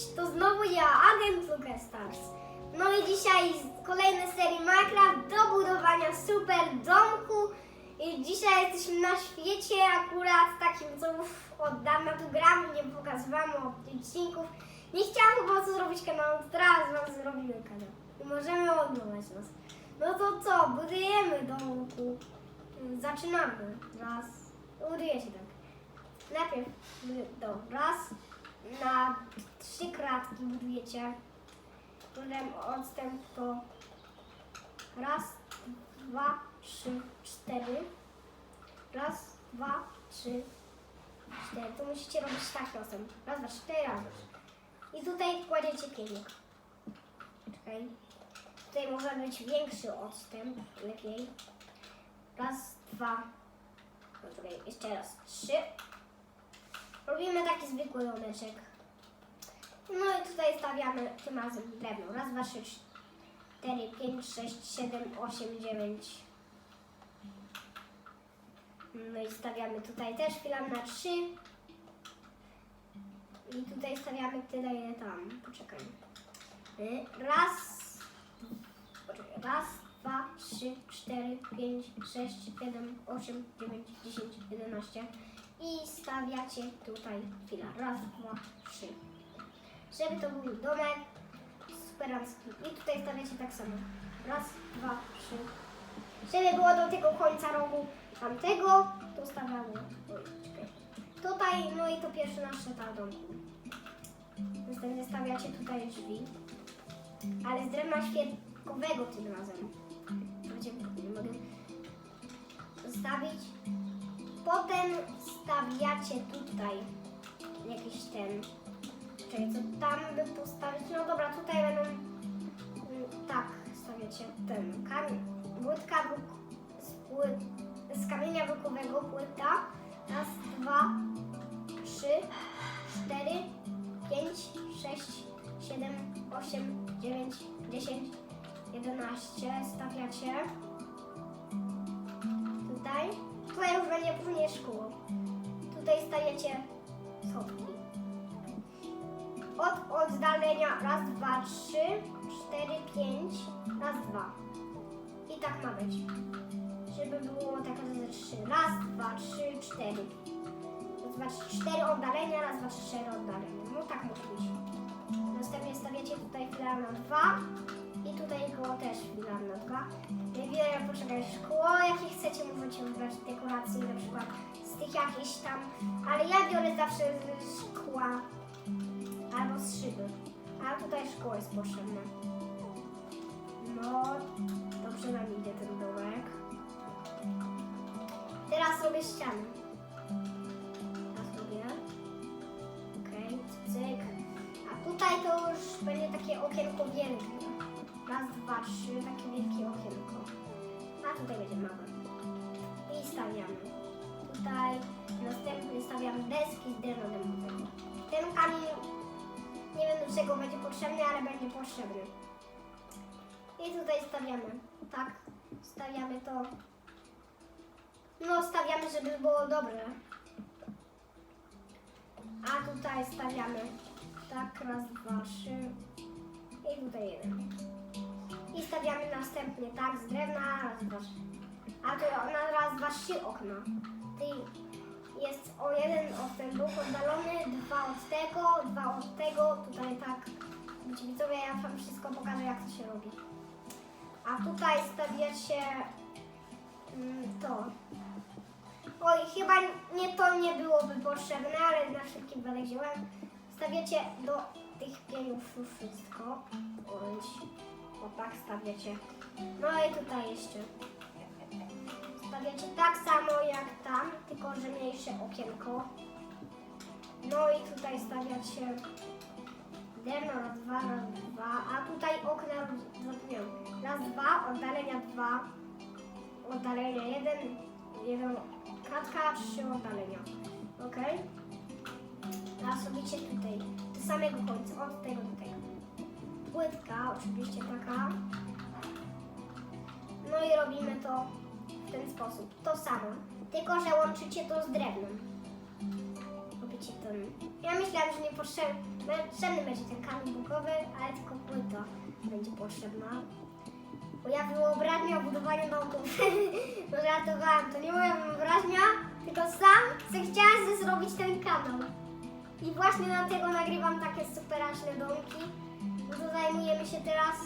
Cześć, to znowu ja, agent LucasStars. No i dzisiaj kolejne serii Minecraft do budowania super domku. I dzisiaj jesteśmy na świecie akurat takim, co już od dawna tu gramy, nie pokazywamy odcinków. Nie chciałam po prostu zrobić kanału, teraz wam zrobimy kanał. I możemy oglądać nas. No to co, budujemy domku. Zaczynamy. Raz. Buduje się tak. Najpierw do raz na trzy kratki budujecie. Potem odstęp to raz, dwa, trzy, cztery. Raz, dwa, trzy, cztery. To musicie robić taki odstęp. Raz, dwa, cztery razy. I tutaj kładziecie pięknik. Czekaj. Tutaj może być większy odstęp, lepiej. Raz, dwa, no tutaj jeszcze raz, trzy. Robimy taki zwykły domeczek. No i tutaj stawiamy tym razem drewno. Raz, dwa, trzy, cztery, pięć, sześć, siedem, osiem, dziewięć. No i stawiamy tutaj też filar na trzy. I tutaj stawiamy tyle, ile tam. Poczekaj. Y, Raz, poczekaj. Raz, dwa, trzy, cztery, pięć, sześć, siedem, osiem, dziewięć, dziesięć, jedenaście. I stawiacie tutaj filar. Raz, dwa, trzy. Żeby to był domek superancki. I tutaj stawiacie tak samo. Raz, dwa, trzy. Żeby było do tego końca rogu tamtego, to stawiamy. Tutaj, no i to pierwszy nasz etat domku. Następnie stawiacie tutaj drzwi. Ale z drewna świerkowego tym razem. Nie mogę zostawić. Potem stawiacie tutaj jakiś ten. Czekaj, co tam by postawić? No dobra, tutaj będą. mm, Tak, stawiacie ten kamień. Płytka z, pły, z kamienia brukowego płyta. Raz, dwa, trzy, cztery, pięć, sześć, siedem, osiem, dziewięć, dziesięć, jedenaście. Stawiacie. Już będzie później szkło. Tutaj stawiacie schodki. Od oddalenia raz, dwa, trzy, cztery, pięć, raz, dwa. I tak ma być. Żeby było tak razy trzy. Raz, dwa, trzy, cztery. Raz, dwa, trzy, cztery oddalenia, raz, dwa, trzy, cztery oddalenia. No tak może być. Następnie stawiacie tutaj filar na dwa. I tutaj koło też filar na dwa. Poczekaj szkło, jakie chcecie, możecie wybrać dekoracji na przykład z tych jakichś tam, ale ja biorę zawsze z szkła albo z szyby. A tutaj szkło jest potrzebne. No, dobrze nam idzie ten domek. Teraz robię ściany. Teraz robię. Okej, cyk. A tutaj to już będzie takie okienko wielkie. Raz, dwa, trzy, takie wielkie okienko. A tutaj będzie małe. I stawiamy. Tutaj następnie stawiamy deski z drewna dębowego. Ten kamień nie wiem do czego będzie potrzebny, ale będzie potrzebny. I tutaj stawiamy. Tak, stawiamy to. No, stawiamy, żeby było dobre. A tutaj stawiamy. Tak, raz, dwa, trzy. I tutaj jeden. I stawiamy następnie tak z drewna, raz, dwa, trzy. A tu na raz, dwa, trzy okna. Ty jest o jeden od ten duch oddalony, dwa od tego, dwa od tego, tutaj tak. Widzicie widzowie, ja wam wszystko pokażę jak to się robi. A tutaj stawiacie mm, to. Oj, chyba nie to nie byłoby potrzebne, ale na wszelki wypadek wziąłem. Stawiacie do tych pieniów wszystko. Bądź o tak stawiacie. No i tutaj jeszcze. Stawiacie tak samo jak tam, tylko że mniejsze okienko. No i tutaj stawiacie drewno raz, dwa, raz, dwa, a tutaj okna zapomniałam. Raz, dwa, oddalenia dwa, oddalenia jeden, jeden kratka, trzy oddalenia. Ok? Teraz robicie tutaj, do samego końca, od tego do tego. Płytka, oczywiście taka. No i robimy to w ten sposób. To samo. Tylko, że łączycie to z drewnem. Robicie ten. Ja myślałam, że niepotrzebny potrzebny będzie ten kamień bukowy, ale tylko płyta będzie potrzebna. Bo ja wyobraźnia o budowaniu domków. no żartowałam, to nie moja wyobraźnia, tylko sam sobie chciałam sobie zrobić ten kanał. I właśnie dlatego nagrywam takie superaczne domki. To zajmujemy się teraz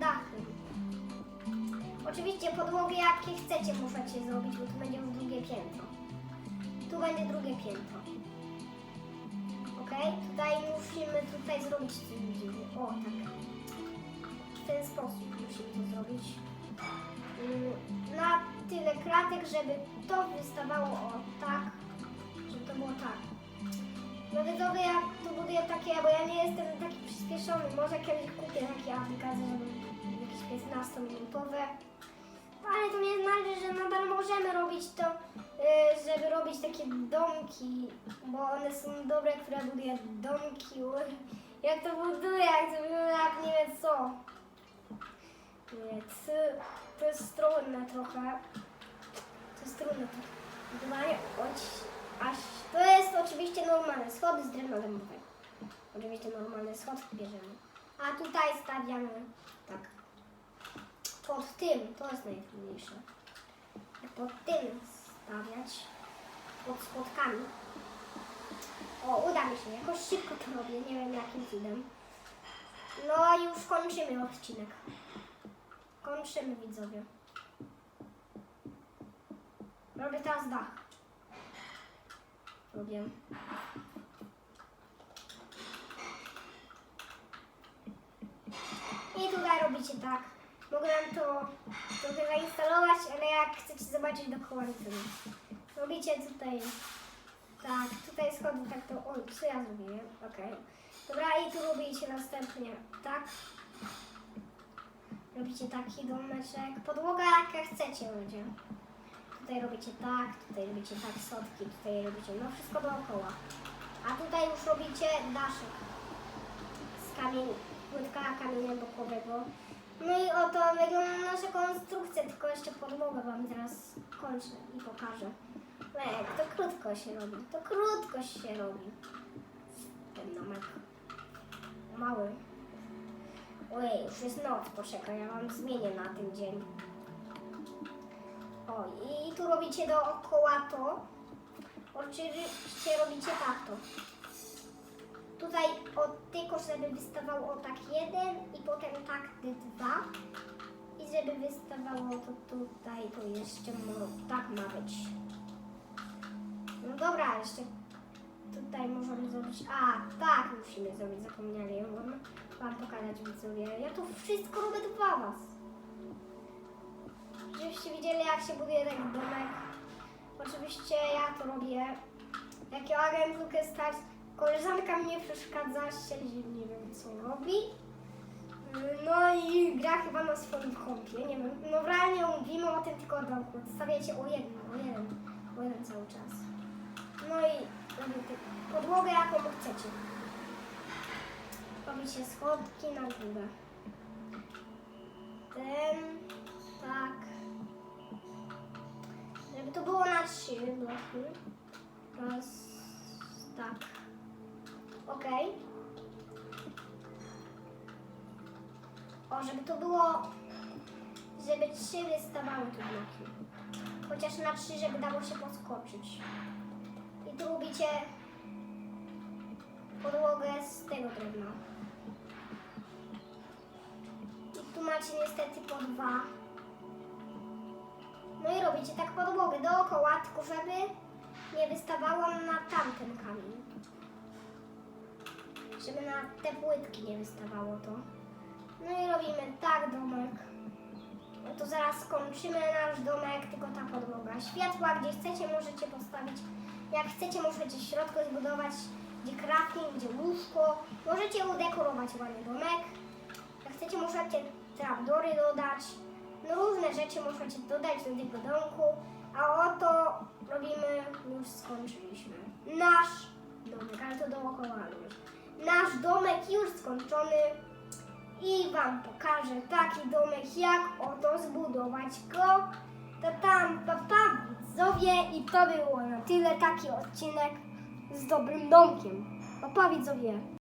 dachem. Oczywiście podłogę jakie chcecie możecie zrobić, bo tu będzie drugie piętro. Tu będzie drugie piętro. Ok? Tutaj musimy tutaj zrobić. O, tak. W ten sposób musimy to zrobić. Mm, Na tyle kratek, żeby to wystawało o tak, żeby to było tak. No widzowie, ja tu buduję takie, bo ja nie jestem taki przyspieszony. Może kiedyś kupię takie aplikacje, żeby jakieś 15-minutowe. Ale to nie znaczy, że nadal możemy robić to, y, żeby robić takie domki, bo one są dobre, które buduje domki. Jak to buduje, jak to wygląda, jak nie wiem co. Y, to jest trudne trochę. To jest trudne budowanie, choć aż to jest oczywiście normalne, schody z drewna dębowego. Oczywiście normalne schody bierzemy. A tutaj stawiamy tak. Pod tym, to jest najtrudniejsze. Pod tym stawiać, pod schodkami. O, uda mi się, jakoś szybko to robię, nie wiem jakim cudem. No już kończymy odcinek. Kończymy widzowie. Robię teraz dach. Robię. I tutaj robicie tak. Mogę to trochę zainstalować, ale jak chcecie zobaczyć dookoła to. Robicie tutaj tak, tutaj schody tak to. Oj, co ja zrobiłem? Okej. Dobra, i tu robicie następnie tak. Robicie taki domeczek. Podłoga jaka chcecie ludzie. Tutaj robicie tak, tutaj robicie tak schodki, tutaj robicie no wszystko dookoła. A tutaj już robicie daszek z kamieni, płytka kamienia bokowego. No i oto wygląda nasza konstrukcja, tylko jeszcze podłogę Wam teraz kończę i pokażę. Lek, to krótko się robi, to krótko się robi. Ten domek. Mały. Ojej, już jest noc, poczekaj, ja Wam zmienię na ten dzień. I tu robicie dookoła to. Oczywiście robicie tak to. Tutaj od tylko, żeby wystawało o tak jeden i potem tak dwa. I żeby wystawało to tutaj, to jeszcze tak ma być. No dobra, jeszcze tutaj możemy zrobić. A, tak musimy zrobić, zapomniałem wam pokazać widzowie. Ja tu wszystko robię dla was. Żebyście widzieli jak się buduje taki domek. Oczywiście ja to robię. Jak ja agent Lucas Stars, koleżanka mnie przeszkadza, siedzi, nie wiem co robi. No i gra chyba na swoim kompie, nie wiem. No realnie mówimy o tym tylko o domku. Stawiacie o jeden, o jeden, o jeden cały czas. No i robicie podłogę jaką chcecie. Robicie schodki na górę. Ten, tak. To było na trzy bloki. Raz, tak. Okej. O, żeby to było, żeby trzy wystawały tu bloki. Chociaż na trzy, żeby dało się podskoczyć. I tu robicie podłogę z tego drewna. I tu macie niestety po dwa. No i robicie tak podłogę dookoła, tylko żeby nie wystawało na tamten kamień. Żeby na te płytki nie wystawało to. No i robimy tak domek. No to zaraz skończymy nasz domek, tylko ta podłoga. Światła, gdzie chcecie, możecie postawić. Jak chcecie, możecie w środku zbudować, gdzie crafting, gdzie łóżko. Możecie udekorować ładnie domek. Jak chcecie, możecie trapdory dodać. Różne rzeczy możecie dodać do tego domku. A oto robimy, już skończyliśmy. Nasz domek, ale to dookoła już. Nasz domek już skończony. I Wam pokażę taki domek, jak oto zbudować go. To tam, pa, pa, widzowie. I to było na tyle taki odcinek. z dobrym domkiem. No pa widzowie.